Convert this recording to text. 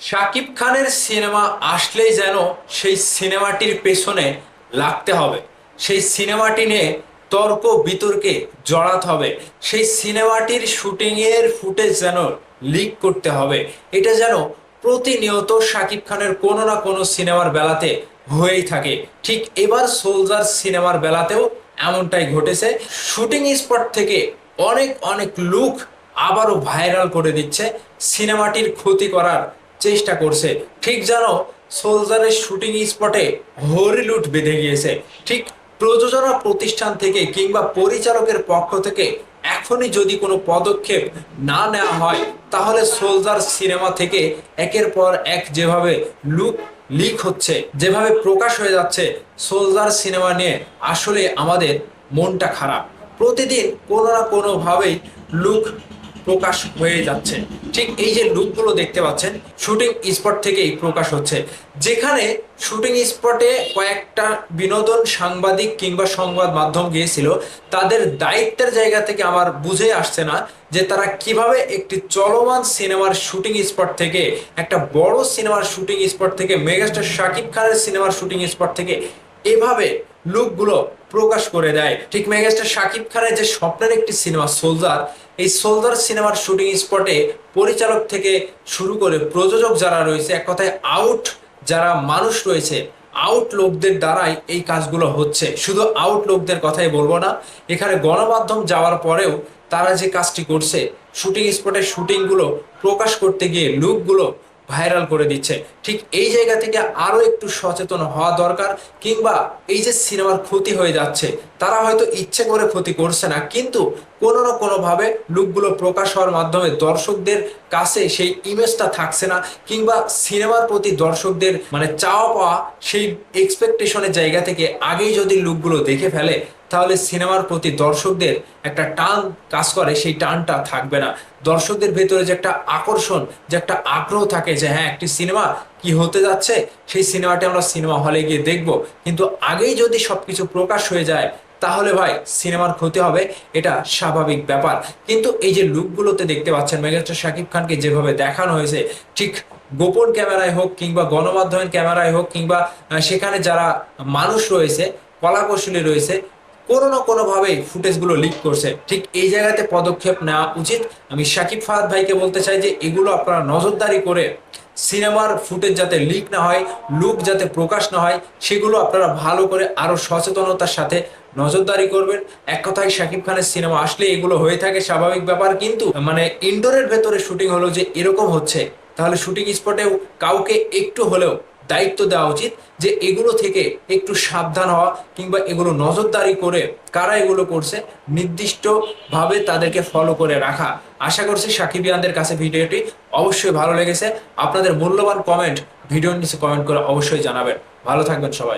শাকিব খানের সিনেমা আসলেই যেন সেই সিনেমাটির পেছনে লাগতে হবে। সেই সিনেমাটি নিয়ে তর্ক বিতর্কে জড়াতে হবে। সেই সিনেমাটির শুটিংয়ের ফুটেজ যেন লিক করতে হবে। এটা যেন প্রতিনিয়ত শাকিব খানের কোনো না কোনো সিনেমার বেলাতে হয়েই থাকে। ঠিক এবার সোলজার সিনেমার বেলাতেও এমনটাই ঘটেছে। শুটিং স্পট থেকে অনেক অনেক লুক আবারও ভাইরাল করে দিচ্ছে। সিনেমাটির ক্ষতি করার চেষ্টা করছে। ঠিক যেন সোলজারের শুটিং স্পটে হরিলুট বেঁধে গিয়েছে। ঠিক প্রযোজনা প্রতিষ্ঠান থেকে কিংবা পরিচালকের পক্ষ থেকে এখনই যদি কোনো পদক্ষেপ না নেওয়া হয়, তাহলে সোলজার সিনেমা থেকে একের পর এক যেভাবে লুক লিক হচ্ছে, যেভাবে প্রকাশ হয়ে যাচ্ছে, সোলজার সিনেমা নিয়ে আসলে আমাদের মনটা খারাপ। প্রতিদিন কোনো না কোনোভাবেই লুক প্রকাশ হয়ে যাচ্ছে। ঠিক এই যে লুকগুলো দেখতে পাচ্ছেন, শুটিং স্পট থেকেই প্রকাশ হচ্ছে। যেখানে শুটিং স্পটে কয়েকটা বিনোদন সাংবাদিক কিংবা সংবাদ মাধ্যম গিয়েছিল, তাদের দায়িত্বের জায়গা থেকে আমার বুঝে আসছে না যে তারা কীভাবে একটি চলমান সিনেমার শুটিং স্পট থেকে, একটা বড় সিনেমার শুটিং স্পট থেকে, মেগাস্টার শাকিব খানের সিনেমার শুটিং স্পট থেকে এভাবে লুকগুলো প্রকাশ করে দেয়। ঠিক মেগাস্টার শাকিব খানের যে স্বপ্নের একটি সিনেমা, সোলজার এই সোলজার সিনেমার শুটিং স্পটে পরিচালক থেকে শুরু করে প্রযোজক যারা রয়েছে, এক কথায় আউট যারা মানুষ রয়েছে আউট লোকদের দ্বারাই এই কাজগুলো হচ্ছে। শুধু আউট লোকদের কথাই বলব না, এখানে গণমাধ্যম যাওয়ার পরেও তারা যে কাজটি করছে, শুটিং স্পটের শুটিংগুলো প্রকাশ করতে গিয়ে লুকগুলো ভাইরাল করে দিচ্ছে। ঠিক এই জায়গা থেকে আরও একটু সচেতন হওয়া দরকার, কিংবা এই যে সিনেমার ক্ষতি হয়ে যাচ্ছে, তারা হয়তো ইচ্ছে করে ক্ষতি করছে না, কিন্তু কোনো না কোনোভাবে লুকগুলো প্রকাশ হওয়ার মাধ্যমে দর্শকদের কাছে সেই ইমেজটা থাকছে না, কিংবা সিনেমার প্রতি দর্শকদের মানে চাওয়া পাওয়া সেই এক্সপেকটেশনের জায়গা থেকে আগেই যদি লুকগুলো দেখে ফেলে, তাহলে সিনেমার প্রতি দর্শকদের একটা টান কাজ করে, সেই টানটা থাকবে না। দর্শকদের ভেতরে যে একটা আকর্ষণ, যে একটা আগ্রহ থাকে যে হ্যাঁ একটি সিনেমা কি হতে যাচ্ছে, সেই সিনেমাটি আমরা সিনেমা হলে গিয়ে দেখব। কিন্তু আগেই যদি সবকিছু প্রকাশ হয়ে যায় তাহলে ভাই, সিনেমার ক্ষতি হবে, এটা স্বাভাবিক ব্যাপার। কিন্তু এই যে লুকগুলোতে দেখতে পাচ্ছেন, মেগাস্টার শাকিব খানকে যেভাবে দেখানো হয়েছে, ঠিক গোপন ক্যামেরায় হোক কিংবা গণমাধ্যমের ক্যামেরায় হোক কিংবা সেখানে যারা মানুষ রয়েছে, কলাকৌশলী রয়েছে, কোনো না কোনোভাবেই ফুটেজগুলো লিক করছে। ঠিক এই জায়গাতে পদক্ষেপ নেওয়া উচিত। আমি শাকিব ফাহাদ ভাইকে বলতে চাই যে, এগুলো আপনারা নজরদারি করে সিনেমার ফুটেজ যাতে লিক না হয় লুক যাতে প্রকাশ না হয়, সেগুলো আপনারা ভালো করে আরও সচেতনতার সাথে নজরদারি করবেন। এক কথায় শাকিব খানের সিনেমা আসলে এগুলো হয়ে থাকে, স্বাভাবিক ব্যাপার। কিন্তু মানে ইনডোরের ভেতরে শুটিং হলো যে এরকম হচ্ছে, তাহলে শুটিং স্পটেও কাউকে একটু হলেও দায়িত্ব দেওয়া উচিত যে এগুলো থেকে একটু সাবধান হওয়া কিংবা এগুলো নজরদারি করে কারা এগুলো করছে নির্দিষ্টভাবে তাদেরকে ফলো করে রাখা। আশা করছি সাকিবিয়ানদের কাছে ভিডিওটি অবশ্যই ভালো লেগেছে। আপনাদের মূল্যবান কমেন্ট ভিডিওর নিচে কমেন্ট করে অবশ্যই জানাবেন। ভালো থাকবেন সবাই।